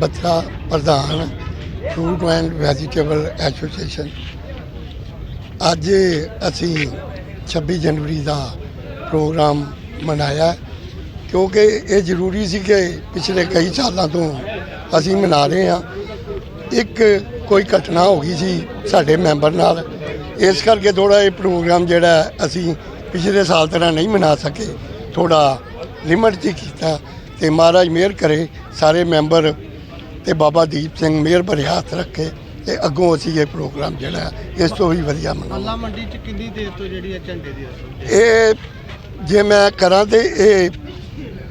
ਬੱਤਰਾ ਪ੍ਰਧਾਨ fruit and vegetable association ਅੱਜ ਅਸੀਂ 26 ਜਨਵਰੀ ਦਾ ਪ੍ਰੋਗਰਾਮ ਮਨਾਇਆ ਕਿਉਂਕਿ ਇਹ ਜ਼ਰੂਰੀ ਸੀ ਕਿ ਪਿਛਲੇ ਕਈ ਸਾਲਾਂ ਤੋਂ ਅਸੀਂ ਮਨਾ ਰਹੇ ਹਾਂ। ਇੱਕ ਕੋਈ ਘਟਨਾ ਹੋ ਗਈ ਸੀ ਸਾਡੇ ਮੈਂਬਰ ਨਾਲ, ਇਸ ਕਰਕੇ ਥੋੜਾ ਇਹ ਪ੍ਰੋਗਰਾਮ ਜਿਹੜਾ ਅਸੀਂ ਪਿਛਲੇ ਸਾਲ ਤਰ੍ਹਾਂ ਨਹੀਂ ਮਨਾ ਸਕੇ। ਥੋੜਾ ਲਿਮਟ 'ਚ ਹੀ ਕੀਤਾ ਤੇ ਮਹਾਰਾਜ ਮਿਹਰ ਕਰੇ, ਸਾਰੇ ਮੈਂਬਰ ਤੇ ਬਾਬਾ ਦੀਪ ਸਿੰਘ ਮਿਹਰ ਭਰੇ ਹੱਥ ਰੱਖੇ ਤੇ ਅੱਗੋਂ ਅਸੀਂ ਇਹ ਪ੍ਰੋਗਰਾਮ ਜਿਹੜਾ ਇਸ ਤੋਂ ਵੀ ਵਧੀਆ ਮਨਾਵਾਂਗੇ। ਅੱਲਾ ਮੰਡੀ ਚ ਕਿੰਨੀ ਦੇਰ ਤੋਂ ਜਿਹੜੀ ਹੈ ਝੰਡੇ ਦੀ ਰਸਮ ਇਹ ਜੇ ਮੈਂ ਕਰਾਂ ਤੇ ਇਹ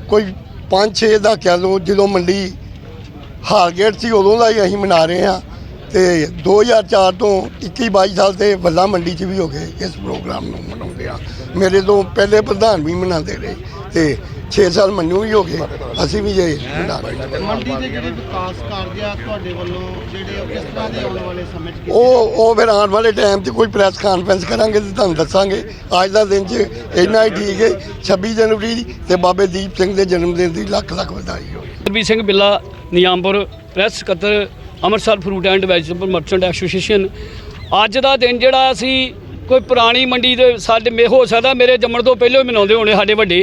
ਕੋਈ 5-6 ਦਾ ਕਹਿ ਲਓ ਜਦੋਂ ਮੰਡੀ ਹਾਲਗੇਟ ਸੀ ਉਦੋਂ ਦਾ ਹੀ ਅਸੀਂ ਮਨਾ ਰਹੇ ਹਾਂ। ਤੇ 2004 ਤੋਂ 21-22 ਸਾਲ ਤੇ ਵੱਲਾ ਮੰਡੀ 'ਚ ਵੀ ਹੋ ਗਏ ਇਸ ਪ੍ਰੋਗਰਾਮ ਨੂੰ ਮਨਾਉਂਦੇ ਆ। ਮੇਰੇ ਤੋਂ ਪਹਿਲੇ ਪ੍ਰਧਾਨ ਵੀ ਮਨਾਉਂਦੇ ਰਹੇ ਤੇ 6 ਸਾਲ ਮੈਨੂੰ ਵੀ ਹੋ ਗਏ ਅਸੀਂ ਵੀ ਹਾਂ ਮੰਡੀ ਦੇ ਜਿਹੜੇ ਵਿਕਾਸ ਕਾਰਜ ਆ ਤੁਹਾਡੇ ਵੱਲੋਂ ਜਿਹੜੇ ਉਹ ਕਿਸ ਤਰ੍ਹਾਂ ਦੇ ਆਉਣ ਵਾਲੇ ਸਮੇਂ ਚ ਉਹ ਉਹ ਫਿਰ ਆਉਣ ਵਾਲੇ ਟਾਈਮ 'ਚ ਕੋਈ ਪ੍ਰੈਸ ਕਾਨਫਰੰਸ ਕਰਾਂਗੇ ਤੇ ਤੁਹਾਨੂੰ ਦੱਸਾਂਗੇ। ਅੱਜ ਦਾ ਦਿਨ 'ਚ ਇੰਨਾ ਹੀ ਠੀਕ ਹੈ 26 ਜਨਵਰੀ ਤੇ ਬਾਬੇ ਦੀਪ ਸਿੰਘ ਦੇ ਜਨਮ ਦਿਨ ਦੀ ਲੱਖ ਲੱਖ ਵਧਾਈ ਹੋਵੇ ਸਰਬੀ ਸਿੰਘ ਬਿੱਲਾ ਨਿਯਾਮਪੁਰ ਪ੍ਰੈਸ ਸਕੱਤਰ Amritsar fruit and vegetable merchant association ਅੱਜ ਦਾ ਦਿਨ ਜਿਹੜਾ ਅਸੀਂ ਕੋਈ ਪੁਰਾਣੀ ਮੰਡੀ ਦੇ ਸਾਡੇ ਮੇ ਹੋ ਸਕਦਾ ਮੇਰੇ ਜੰਮਣ ਤੋਂ ਪਹਿਲਾਂ ਹੀ ਮਨਾਉਂਦੇ ਹੋਣੇ ਸਾਡੇ ਵੱਡੇ।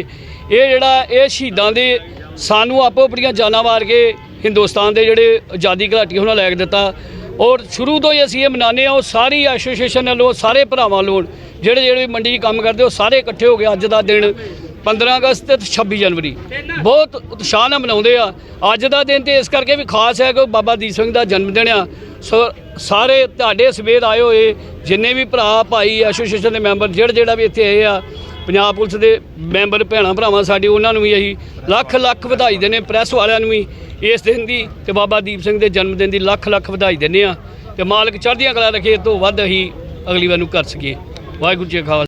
ਇਹ ਜਿਹੜਾ ਇਹ ਸ਼ਹੀਦਾਂ ਦੇ ਸਾਨੂੰ ਆਪੋ ਆਪਣੀਆਂ ਜਾਨਾਂ ਵਾਰ ਕੇ ਹਿੰਦੁਸਤਾਨ ਦੇ ਜਿਹੜੇ ਆਜ਼ਾਦੀ ਘਲਾਟੀ ਉਹਨਾਂ ਲੈ ਕੇ ਦਿੱਤਾ। ਔਰ ਸ਼ੁਰੂ ਤੋਂ ਹੀ ਅਸੀਂ ਇਹ ਮਨਾਉਂਦੇ ਹਾਂ, ਉਹ ਸਾਰੀ ਐਸੋਸੀਏਸ਼ਨ ਵੱਲੋਂ, ਸਾਰੇ ਭਰਾਵਾਂ ਵੱਲੋਂ, ਜਿਹੜੇ ਜਿਹੜੇ ਮੰਡੀ 'ਚ ਕੰਮ ਕਰਦੇ, ਉਹ ਸਾਰੇ ਇਕੱਠੇ ਹੋ ਕੇ ਅੱਜ ਦਾ ਦਿਨ 15 ਅਗਸਤ ਤੇ 26 ਜਨਵਰੀ। ਬਹੁਤ ਉਤਸ਼ਾਹ ਨਾਲ ਮਨਾਉਂਦੇ ਆ। ਅੱਜ ਦਾ ਦਿਨ ਤੇ ਇਸ ਕਰਕੇ ਵੀ ਖਾਸ ਹੈ ਕਿ ਬਾਬਾ ਦੀਪ ਸਿੰਘ ਦਾ ਜਨਮ ਦਿਨ ਆ। ਸੋ ਸਾਰੇ ਤੁਹਾਡੇ ਸਵੇਰ ਆਏ ਹੋਏ, ਜਿੰਨੇ ਵੀ ਭਰਾ, ਭਾਈ, ਐਸੋਸੀਏਸ਼ਨ ਦੇ ਮੈਂਬਰ, ਜਿਹੜਾ ਜਿਹੜਾ ਵੀ ਇੱਥੇ ਆਏ ਆ, ਪੰਜਾਬ ਪੁਲਿਸ ਦੇ ਮੈਂਬਰ, ਭੈਣਾਂ, ਭਰਾਵਾਂ, ਸਾਡੇ ਉਹਨਾਂ ਨੂੰ ਵੀ ਅਸੀਂ ਲੱਖ ਲੱਖ ਵਧਾਈ ਦਿੰਦੇ ਪ੍ਰੈਸ ਵਾਲਿਆਂ ਨੂੰ ਵੀ ਇਸ ਦਿਨ ਦੀ ਤੇ ਬਾਬਾ ਦੀਪ ਸਿੰਘ ਦੇ ਜਨਮ ਦਿਨ ਦੀ ਲੱਖ ਲੱਖ ਵਧਾਈ ਦਿੰਦੇ ਆ ਤੇ ਮਾਲਕ ਚੜ੍ਹਦੀਆਂ ਕਲਾ ਰੱਖੇ ਤੋਂ ਵੱਧ ਅਸੀਂ ਅਗਲੀ ਵਾਰ ਨੂੰ ਕਰ ਸਕੀਏ। ਵਾਹਿਗੁਰੂ ਜੀ ਕਾ ਖਾਲਸਾ।